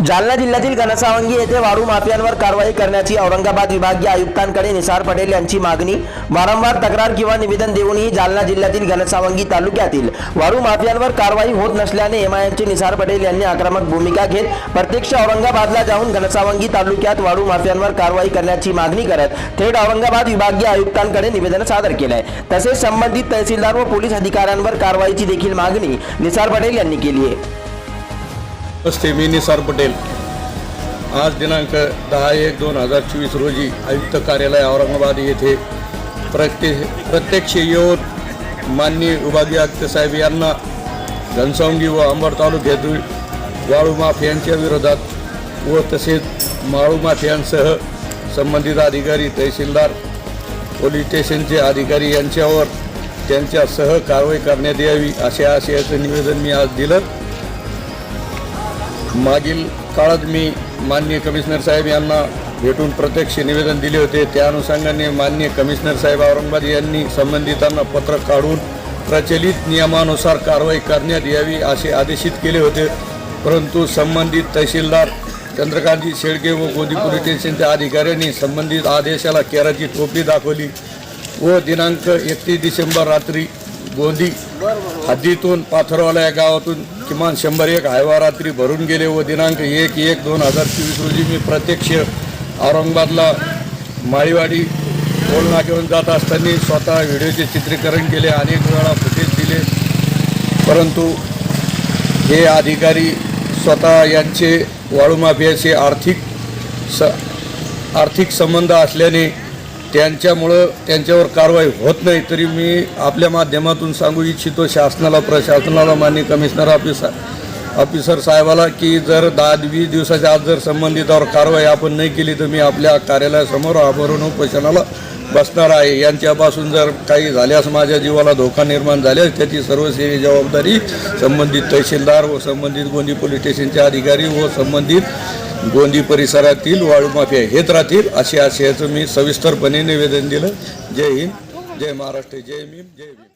जालना जिल्ह्यातील घनसावंगी येथे वाळू माफियांवर कारवाई करण्याची औरंगाबाद विभागीय आयुक्तांकडे निसार पटेल यांची मागणी. वारंवार तक्रार किंवा निवेदन देऊनही जालना जिल्ह्यातील घनसावंगी तालुक्यातील वाळू माफियांवर कारवाई होत नसल्याने एमआयएमचे निसार पटेल यांनी आक्रमक भूमिका घेत प्रत्यक्ष औरंगाबादला जाऊन घनसावंगी तालुक्यात वाळू माफियांवर कारवाई करण्याची मागणी करत थेट औरंगाबाद विभागीय आयुक्तांकडे निवेदन सादर केलं आहे तसेच संबंधित तहसीलदार व पोलीस अधिकाऱ्यांवर कारवाईची देखील मागणी निसार पटेल यांनी केली आहे. नमस्ते मी निसार पटेल. आज दिनांक दहा एक दोन हजार चोवीस रोजी आयुक्त कार्यालय औरंगाबाद येथे प्रत्ये प्रत्यक्ष येऊन माननीय विभागीय आयुक्त साहेब यांना घनसावंगी व अंबड तालुक्यातील वाळू माफियांच्या विरोधात व तसेच माळू माफियांसह संबंधित अधिकारी तहसीलदार पोलीस स्टेशनचे अधिकारी यांच्यावर त्यांच्यासह कारवाई करण्यात यावी अशा आशयाचं निवेदन मी आज दिलं. मागील काळात मी माननीय कमिशनर साहेब यांना भेटून प्रत्यक्ष निवेदन दिले होते. त्या अनुषंगाने माननीय कमिशनर साहेब औरंगाबाद यांनी संबंधितांना पत्र काढून प्रचलित नियमानुसार कारवाई करण्यात यावी असे आदेशित केले होते. परंतु संबंधित तहसीलदार चंद्रकांतजी शेळके व गोदी स्टेशनच्या अधिकाऱ्यांनी संबंधित आदेशाला केराची टोपी दाखवली व दिनांक एकतीस डिसेंबर रात्री गोंदी हद्दीतून पाथरवाला या गावातून किमान शंभर एक हायवा रात्री भरून गेले व दिनांक एक एक दोन हजार चोवीस रोजी मी प्रत्यक्ष औरंगाबादला माळीवाडी टोल नाक्यावरून जात असताना स्वतः व्हिडिओचे चित्रीकरण केले अनेक वेळा फुटेज दिले. परंतु हे अधिकारी स्वतः यांचे वाळू माफियाचे आर्थिक स आर्थिक संबंध असल्याने त्यांच्यामुळं त्यांच्यावर कारवाई होत नाही तरी मी आपल्या माध्यमातून सांगू इच्छितो शासनाला प्रशासनाला माननीय कमिशनर ऑफिस ऑफिसर साहेबाला की जर दहा वीस दिवसाच्या आत जर संबंधितावर कारवाई आपण नाही केली तर मी आपल्या कार्यालयासमोर आभरून उपोषणाला बसणार आहे. यांच्यापासून जर काही झाल्यास माझ्या जीवाला धोका निर्माण झाल्यास त्याची सर्वसेवी जबाबदारी संबंधित तहसीलदार व संबंधित गोंदी पोलीस स्टेशनचे अधिकारी व संबंधित गोंदी परिसरातील वाळू माफिया हेच राहतील अशी आशयाचं मी सविस्तरपणे निवेदन दिलं. जय हिंद जय महाराष्ट्र जय भीम जय भीम.